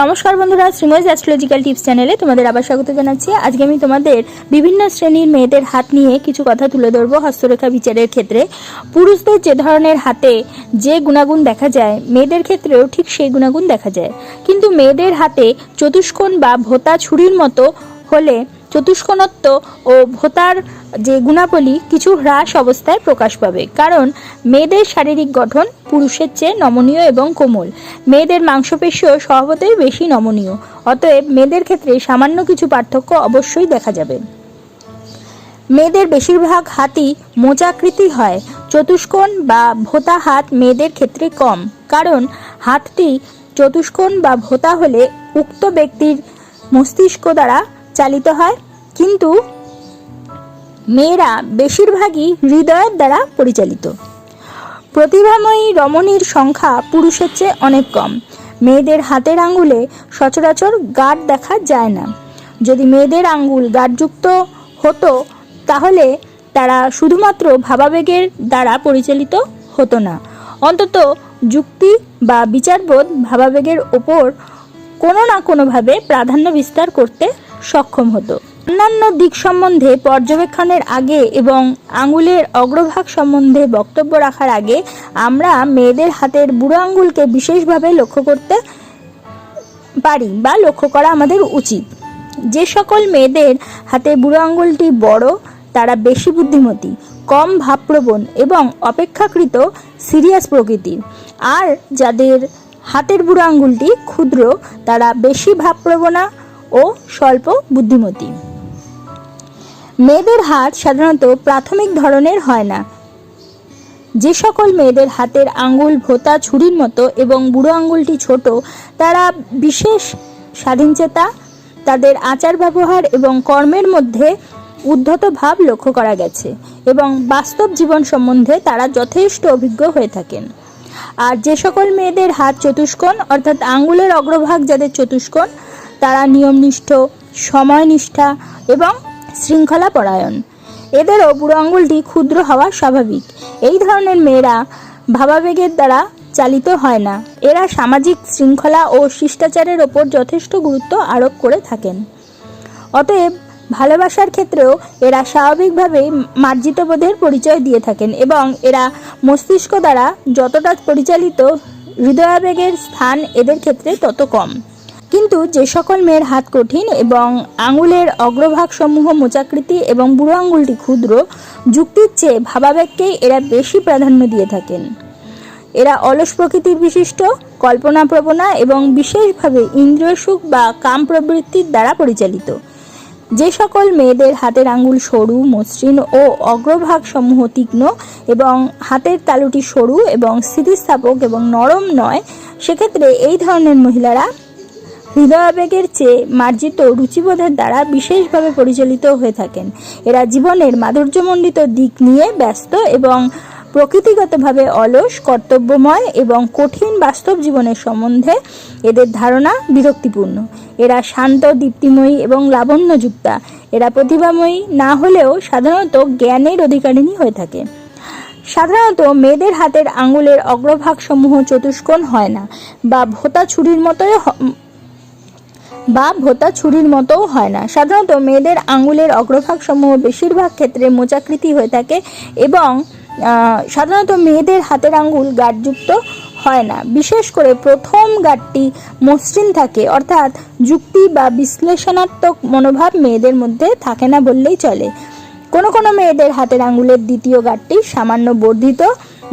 নমস্কার বন্ধুরা Shrimoy astrological tips চ্যানেলে তোমাদের আবার স্বাগত জানাচ্ছি। আজকে আমি তোমাদের বিভিন্ন শ্রেণির মেয়েদের হাত নিয়ে কিছু কথা তুলে ধরবো হস্তরেখা বিচারের ক্ষেত্রে। পুরুষদের যে ধরনের হাতে যে গুণাগুণ দেখা যায়, মেয়েদের ক্ষেত্রেও ঠিক সেই গুণাগুণ দেখা যায়। কিন্তু মেয়েদের হাতে চতুষ্কোণ বা ভোতা ছুরির মতো হলে চতুষ্কোণত্ব ও ভোতার যে গুণাবলী কিছু হ্রাস অবস্থায় প্রকাশ পাবে। কারণ মেয়েদের শারীরিক গঠন পুরুষের চেয়ে নমনীয় এবং কোমল। মেয়েদের মাংসপেশিও স্বভাবতই বেশি নমনীয়। অতএব মেয়েদের ক্ষেত্রে সামান্য কিছু পার্থক্য অবশ্যই দেখা যাবে। মেয়েদের বেশিরভাগ হাতই মোচাকৃতি হয়। চতুষ্কোণ বা ভোতা হাত মেয়েদের ক্ষেত্রে কম। কারণ হাতটি চতুষ্কোণ বা ভোতা হলে উক্ত ব্যক্তির মস্তিষ্ক দ্বারা চালিত হয়। কিন্তু মেয়েরা বেশিরভাগই হৃদয়ের দ্বারা পরিচালিত। প্রতিভাময়ী রমণীর সংখ্যা পুরুষের চেয়ে অনেক কম। মেয়েদের হাতের আঙ্গুলে সচরাচর গাঢ় দেখা যায় না। যদি মেয়েদের আঙ্গুল গাঢ়যুক্ত হতো, তাহলে তারা শুধুমাত্র ভাবাবেগের দ্বারা পরিচালিত হতো না। অন্তত যুক্তি বা বিচারবোধ ভাবাবেগের ওপর কোনো না কোনোভাবে প্রাধান্য বিস্তার করতে সক্ষম হতো। অন্যান্য দিক সম্বন্ধে পর্যবেক্ষণের আগে এবং আঙুলের অগ্রভাগ সম্বন্ধে বক্তব্য রাখার আগে আমরা মেয়েদের হাতের বুড়ো আঙ্গুলকে বিশেষভাবে লক্ষ্য করতে পারি বা লক্ষ্য করা আমাদের উচিত। যে সকল মেয়েদের হাতে বুড়ো আঙ্গুলটি বড়, তারা বেশি বুদ্ধিমতী, কম ভাবপ্রবণ এবং অপেক্ষাকৃত সিরিয়াস প্রকৃতির। আর যাদের হাতের বুড়ো আঙ্গুলটি ক্ষুদ্র, তারা বেশি ভাবপ্রবণা ও স্বল্প বুদ্ধিমতী। মেয়েদের হাত সাধারণত প্রাথমিক ধরনের হয় না। যে সকল মেয়েদের হাতের আঙ্গুল ভোতা ছুরির মতো এবং বুড়ো আঙ্গুলটি ছোট, তারা বিশেষ স্বাধীনচেতা, তাদের আচার ব্যবহার এবং কর্মের মধ্যে উদ্ধত ভাব লক্ষ্য করা গেছে এবং বাস্তব জীবন সম্বন্ধে তারা যথেষ্ট অভিজ্ঞ হয়ে থাকেন। আর যে সকল মেয়েদের হাত চতুষ্কোণ, অর্থাৎ আঙ্গুলের অগ্রভাগ যাদের চতুষ্কোণ, তারা নিয়মনিষ্ঠ, সময়নিষ্ঠা এবং শৃঙ্খলা পরায়ণ এদেরও বুড়ো আঙ্গুলটি ক্ষুদ্র হওয়া স্বাভাবিক। এই ধরনের মেয়েরা ভাবাবেগের দ্বারা চালিত হয় না। এরা সামাজিক শৃঙ্খলা ও শিষ্টাচারের ওপর যথেষ্ট গুরুত্ব আরোপ করে থাকেন। অতএব ভালোবাসার ক্ষেত্রেও এরা স্বাভাবিকভাবেই মার্জিত বোধের পরিচয় দিয়ে থাকেন এবং এরা মস্তিষ্ক দ্বারা যতটা পরিচালিত হৃদয়াবেগের স্থান এদের ক্ষেত্রে তত কম। কিন্তু যে সকল মেয়ের হাত কঠিন এবং আঙুলের অগ্রভাগ সমূহ মোচাকৃতি এবং বুড়ো আঙুলটি ক্ষুদ্র, যুক্তির চেয়ে ভাবাবেগকেই এরা বেশি প্রাধান্য দিয়ে থাকেন। এরা অলস প্রকৃতির বিশিষ্ট, কল্পনাপ্রবণা এবং বিশেষভাবে ইন্দ্রিয় সুখ বা কাম প্রবৃত্তির দ্বারা পরিচালিত। যে সকল মেয়েদের হাতের আঙুল সরু, মসৃণ ও অগ্রভাগ সমূহ তীক্ষ্ণ এবং হাতের তালুটি সরু এবং স্থিতিস্থাপক এবং নরম নয়, সেক্ষেত্রে এই ধরনের মহিলারা হৃদয়াবেগের চেয়ে মার্জিত রুচিবোধের দ্বারা বিশেষভাবে পরিচালিত হয়ে থাকেন। এরা জীবনের মাধুর্যমণ্ডিত দিক নিয়ে ব্যস্ত এবং প্রকৃতিগতভাবে অলস, কর্তব্যময় এবং কঠিন বাস্তব জীবনের সম্বন্ধে এদের ধারণা বিরক্তিপূর্ণ। এরা শান্ত, দীপ্তিময়ী এবং লাবণ্যযুক্তা। এরা প্রতিভাময়ী না হলেও সাধারণত জ্ঞানের অধিকারিণী হয়ে থাকে। সাধারণত মেয়েদের হাতের আঙ্গুলের অগ্রভাগ সমূহ চতুষ্কোণ হয় না বা ভোতা ছুরির মতোই বা ভোতা ছুরির মতোও হয় না। সাধারণত মেয়েদের আঙুলের অগ্রভাগ সমূহ বেশিরভাগ ক্ষেত্রে মোচাকৃতি হয়ে থাকে এবং সাধারণত মেয়েদের হাতের আঙুল গাঢ়যুক্ত হয় না। বিশেষ করে প্রথম গাঁটটি মসৃণ থাকে, অর্থাৎ যুক্তি বা বিশ্লেষণাত্মক মনোভাব মেয়েদের মধ্যে থাকে না বললেই চলে। কোনো কোনো মেয়েদের হাতের আঙুলের দ্বিতীয় গাঁটটি সামান্য বর্ধিত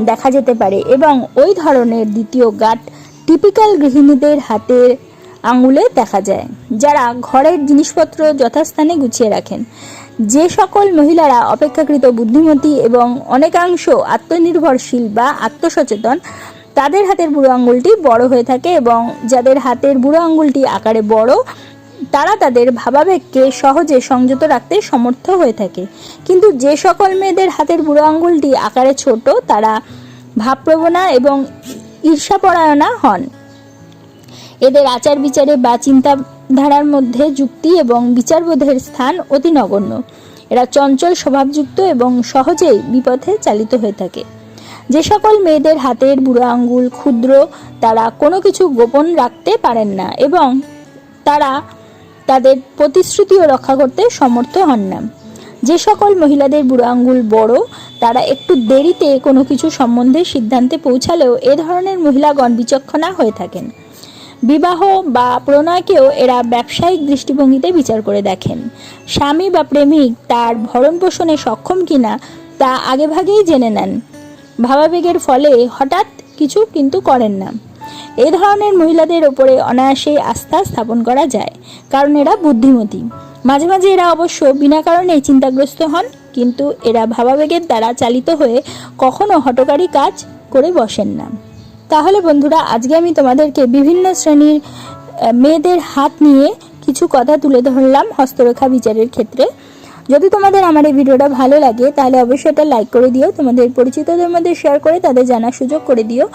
দেখা যেতে পারে এবং ওই ধরনের দ্বিতীয় গাঁট টিপিক্যাল গৃহিণীদের হাতের আঙ্গুলে দেখা যায়, যারা ঘরের জিনিসপত্র যথাস্থানে গুছিয়ে রাখেন। যে সকল মহিলারা অপেক্ষাকৃত বুদ্ধিমতী এবং অনেকাংশ আত্মনির্ভরশীল বা আত্মসচেতন, তাদের হাতের বুড়ো আঙ্গুলটি বড় হয়ে থাকে এবং যাদের হাতের বুড়ো আঙ্গুলটি আকারে বড়, তারা তাদের ভাবাবেগকে সহজে সংযত রাখতে সমর্থ হয়ে থাকে। কিন্তু যে সকল মেয়েদের হাতের বুড়ো আঙ্গুলটি আকারে ছোট, তারা ভাবপ্রবণা এবং ঈর্ষাপরায়ণা হন। এদের আচার বিচারে বা চিন্তাধারার মধ্যে যুক্তি এবং বিচারবোধের স্থান অতি নগণ্য। এরা চঞ্চল স্বভাবযুক্ত এবং সহজেই বিপথে চালিত হয়ে থাকে। যে সকল মেয়েদের হাতের বুড়ো আঙ্গুল, ক্ষুদ্র, তারা কোনো কিছু গোপন রাখতে পারেন না এবং তারা তাদের প্রতিশ্রুতিও রক্ষা করতে সমর্থ হন না। যে সকল মহিলাদের বুড়ো আঙ্গুল বড়, তারা একটু দেরিতে কোনো কিছু সম্বন্ধে সিদ্ধান্তে পৌঁছালেও এ ধরনের মহিলাগণ বিচক্ষণা হয়ে থাকেন। বিবাহ বা প্রণয়কেও এরা ব্যবসায়িক দৃষ্টিভঙ্গিতে বিচার করে দেখেন। স্বামী বা প্রেমিক তার ভরণ পোষণে সক্ষম কিনা তা আগেভাগেই জেনে নেন। ভাবাবেগের ফলে হঠাৎ কিছু কিন্তু করেন না। এ ধরনের মহিলাদের ওপরে অনায়াসেই আস্থা স্থাপন করা যায়, কারণ এরা বুদ্ধিমতী। মাঝে মাঝে এরা অবশ্য বিনা কারণেই চিন্তাগ্রস্ত হন, কিন্তু এরা ভাবাবেগের দ্বারা চালিত হয়ে কখনো হটকারী কাজ করে বসেন না। তাহলে বন্ধুরা, আজকে আমি তোমাদেরকে বিভিন্ন শ্রেণির মেয়েদের হাত নিয়ে কিছু কথা তুলে ধরলাম হস্তরেখা বিচারের ক্ষেত্রে। যদি তোমাদের আমার এই ভিডিওটা ভালো লাগে, তাহলে অবশ্যই এটা লাইক করে দিও, তোমাদের পরিচিতদের মধ্যে শেয়ার করে তাদের জানার সুযোগ করে দিও।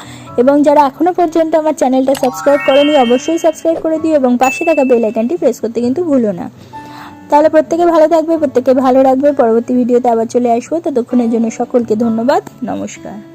এবং যারা এখনও পর্যন্ত আমার চ্যানেলটা সাবস্ক্রাইব করেনি, অবশ্যই সাবস্ক্রাইব করে দিও এবং পাশে থাকা বেল আইকনটি প্রেস করতে কিন্তু ভুলো না। তাহলে প্রত্যেকে ভালো থাকবে, প্রত্যেকে ভালো রাখবে। পরবর্তী ভিডিওতে আবার চলে আসব। ততক্ষণের জন্য সকলকে ধন্যবাদ, নমস্কার।